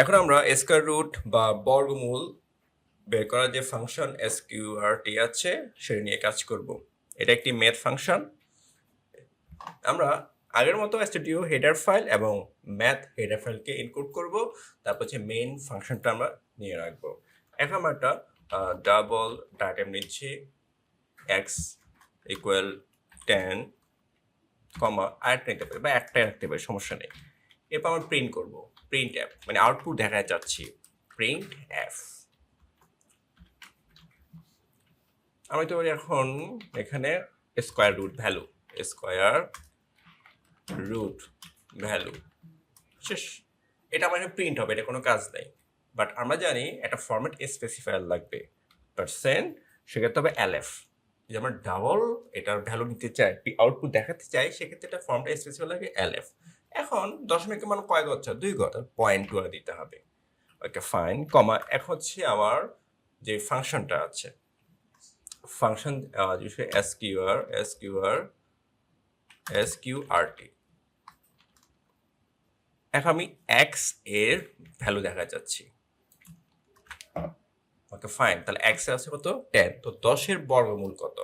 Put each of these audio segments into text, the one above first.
এখন আমরা square root বা বর্গমূল বের করার যে ফাংশন এসকিউআরটি আছে, সেটা নিয়ে কাজ করব। এটা একটি ম্যাথ ফাংশন। আমরা আগের মতো স্টুডিও হেডার ফাইল এবং ম্যাথ হেডার ফাইলকে ইনক্লুড করব। তারপর হচ্ছে মেইন ফাংশনটা আমরা নিয়ে রাখব। এখন আমরা একটা ডাবল ডাটাম নিচ্ছি। এক্স ইকুয়াল টেন কমা আরেকটা নিতে পারি, বা একটাই রাখতে পারি, সমস্যা নেই। এরপর আমরা প্রিন্ট করব। প্রিন্ট অ্যাপ মানে আউটপুট দেখাতে চাচ্ছি প্রিন্ট অ্যাপ আমি তো এখন এখানে square root value square root value শেষ। এটা আমার প্রিন্ট হবে, এটা কোনো কাজ নেই। বাট আমরা জানি একটা ফরম্যাট স্পেসিফায়ার লাগবে। পার্সেন্ট সেক্ষেত্রে হবে এলএফ যদি আমরা ডাবল এটার ভ্যালু নিতে চাই আউটপুট দেখাতে চাই, সেক্ষেত্রে এটা ফর্মটা স্পেসিফাই লাগে এলএফ এখন দশমিকের মান কয় গচ্ছ দুই গত পয়েন্ট টু দিতে হবে। ওকে ফাইন কমা এখন হচ্ছে আমার যে ফাংশনটা আছে। Function S Q R S Q R S Q R T এখন আমি এক্সের ভ্যালু দেখা যাচ্ছি। ওকে ফাইন তাহলে এক্স আছে কত? টেন তো দশের বর্গমূল কত?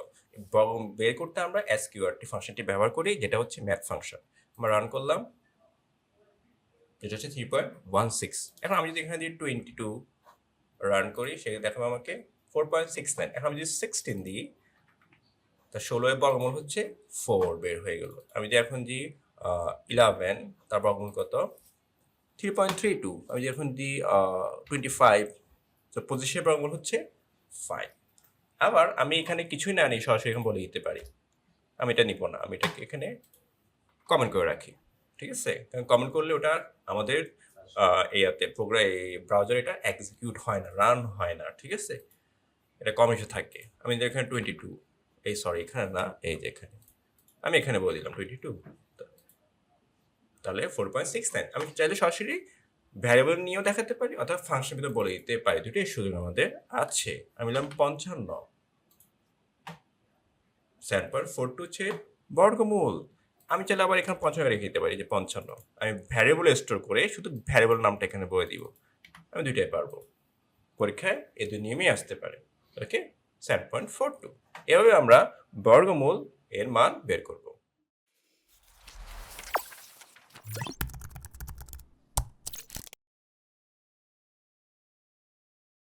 বর্গ বের করতে আমরা এস কিউআরটি ফাংশনটি ব্যবহার করি, যেটা হচ্ছে ম্যাথ ফাংশন আমরা রান করলাম। যেটা হচ্ছে থ্রি পয়েন্ট ওয়ান সিক্স এখন আমি যদি এখানে দিয়ে টোয়েন্টি টু রান করি সেটা দেখাবো আমাকে ফোর পয়েন্ট সিক্স নাইন এখন আমি যদি সিক্সটিন দিই, তা ষোলো এর বর্গমূল হচ্ছে ফোর বের হয়ে গেল। আমি যদি এখন দিই ইলেভেন তার বর্গমূল কত? থ্রি পয়েন্ট থ্রি টু আমি যদি এখন দিই টোয়েন্টি ফাইভ তো পঁচিশের বর্গমূল হচ্ছে ফাইভ আবার আমি এখানে কিছুই না নিই সরাসরি এখন বলে দিতে পারি। আমি এটা নিব না। আমি এটাকে এখানে কমেন্ট করে রাখি। ঠিক আছে? কারণ কমেন্ট করলে ওটা আমাদের ইয়াতে প্রোগ্রাম ব্রাউজার এটা এক্সিকিউট হয় না রান হয় না, ঠিক আছে? এটা কমেন্টে থাকে। আমি এখানে টোয়েন্টি টু এই সরি এখানে না, এই যে এখানে। আমি এখানে বলে দিলাম টোয়েন্টি টু তাহলে ফোর পয়েন্ট সিক্স নাইন আমি চাইলে সরাসরি ভ্যারিয়েবল নিয়েও দেখাতে পারি, অথবা ফাংশন ভিতরে বলে দিতে পারি। দুটোই সুযোগ আমাদের আছে। আমি বললাম পঞ্চান্ন। সেভেন পয়েন্ট ফোর টু হচ্ছে বর্গমূল। আমি চাইলে আবার এখানে পঞ্চান্ন রেখে দিতে পারি যে পঞ্চান্ন। আমি ভ্যারিয়েবল স্টোর করে শুধু ভ্যারিয়েবল নামটা এখানে বলে দিব। আমি দুইটাই পারব। পরীক্ষায় এ দুই নিয়মেই আসতে পারে। Okay? Seven point four two এভাবে আমরা বর্গমূল এর মান বের করব।